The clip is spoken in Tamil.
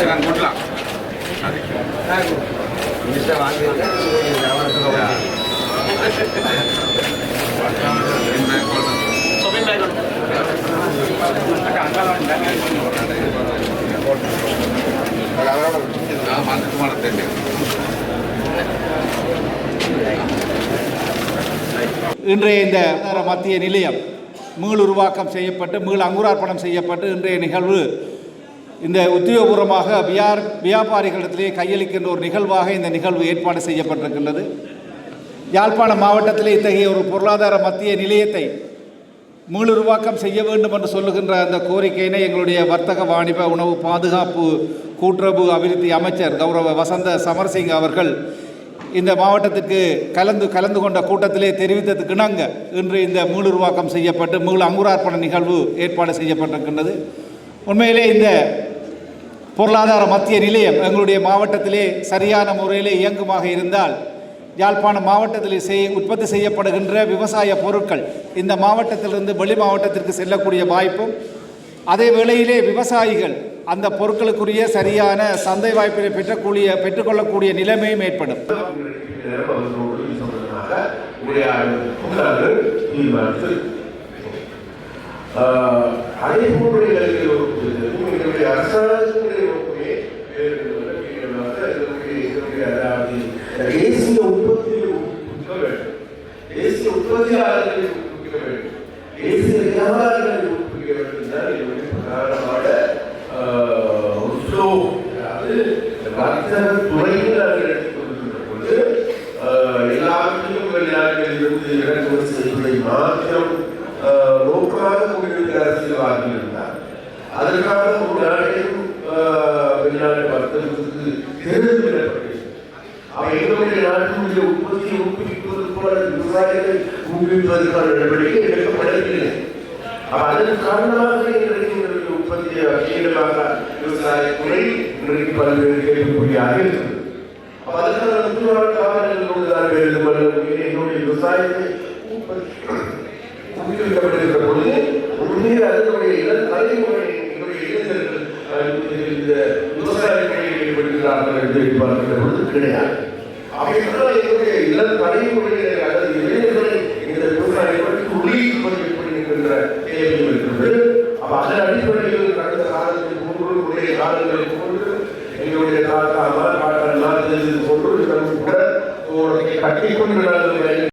நான் கொள்ளலாம் இன்றைய இந்த மத்திய நிலையம் மீள் உருவாக்கம் செய்யப்பட்டு மீள் அங்குரார்ப்பணம் செய்யப்பட்டு இன்றைய நிகழ்வு இந்த உத்தியோகபூர்வமாக வியார் வியாபாரிகளிடத்திலே கையளிக்கின்ற ஒரு நிகழ்வாக இந்த நிகழ்வு ஏற்பாடு செய்யப்பட்டிருக்கின்றது. யாழ்ப்பாண மாவட்டத்திலே இத்தகைய ஒரு பொருளாதார மத்திய நிலையத்தை மீளுருவாக்கம் செய்ய வேண்டும் என்று சொல்லுகின்ற அந்த கோரிக்கையினை எங்களுடைய வர்த்தக வாணிப உணவு பாதுகாப்பு கூட்டுறவு அபிவிருத்தி அமைச்சர் கௌரவ வசந்த சமர்சிங் அவர்கள் இந்த மாவட்டத்திற்கு கலந்து கலந்து கொண்ட கூட்டத்திலே தெரிவித்ததுக்கு இணங்க இன்று இந்த மீளுருவாக்கம் செய்யப்பட்டு மீள் அங்குரார்ப்பண நிகழ்வு ஏற்பாடு செய்யப்பட்டிருக்கின்றது. உண்மையிலே இந்த பொருளாதார மத்திய நிலையம் எங்களுடைய மாவட்டத்திலே சரியான முறையிலே இயங்குமாக இருந்தால் யாழ்ப்பாணம் மாவட்டத்தில் செய் உற்பத்தி செய்யப்படுகின்ற விவசாய பொருட்கள் இந்த மாவட்டத்திலிருந்து வெளி மாவட்டத்திற்கு செல்லக்கூடிய வாய்ப்பும் அதே வேளையிலே விவசாயிகள் அந்த பொருட்களுக்குரிய சரியான சந்தை வாய்ப்பினை பெற்றக்கூடிய பெற்றுக்கொள்ளக்கூடிய நிலைமையும் ஏற்படும். அதே போன்று இருக்கக்கூடிய அதாவது தேசிய உற்பத்தியை ஊக்குவிக்க வேண்டும் தேசிய உற்பத்தியாளர்களை ஊக்குவிக்க வேண்டும் தேசிய வியாபாரிகளை ஊக்குவிக்க வேண்டும் தான் என்னுடைய பிரதானமான ஆஹ், அதாவது வர்த்தக துறையில் அவர்கள் எடுத்துக்கொண்டிருக்கிற பொழுது ஆஹ், எல்லாவற்றையும் வெளிநாட்டிலிருந்து இறக்குமதி செய்வதை மாத்திரம் வெளிநாட்டு வர்த்தகத்துக்கு அவை எங்களுடைய நாட்டினுடைய உற்பத்தியை ஊக்குவிப்பது போல விவசாயிகளை ஊக்குவிப்பதற்கான நடவடிக்கை எடுக்கப்படவில்லை. அதன் காரணமாக இன்றைக்கு எங்களுடைய உற்பத்தியை அகீடமாக விவசாய இன்றைக்கு பல்வேறு கேள்விக்குறியாக இருக்கிறது. அதற்கான முக்கியமான காரணங்களோடு என்னுடைய விவசாயத்தை ஊக்குவிக்கப்பட்டிருக்கிற பொழுது உண்மையில் அதனுடைய இளம் தலைமுறை என்னுடைய இளைஞர்கள் கணக்காளர்கள் எழுதியிருப்பார்கள் என்பது கிடையாது. அப்படின்னா என்னுடைய இளம் தலைமுறையினர் அல்லது இளைஞர்கள் அதன் அடிப்படையில் கடந்த காலத்தில் மூன்றுடைய காலங்களுக்கு போன்று எங்களுடைய தாத்தாமா பாட்டெல்லாம் போன்று கூட ஒரு கட்டி கொண்டு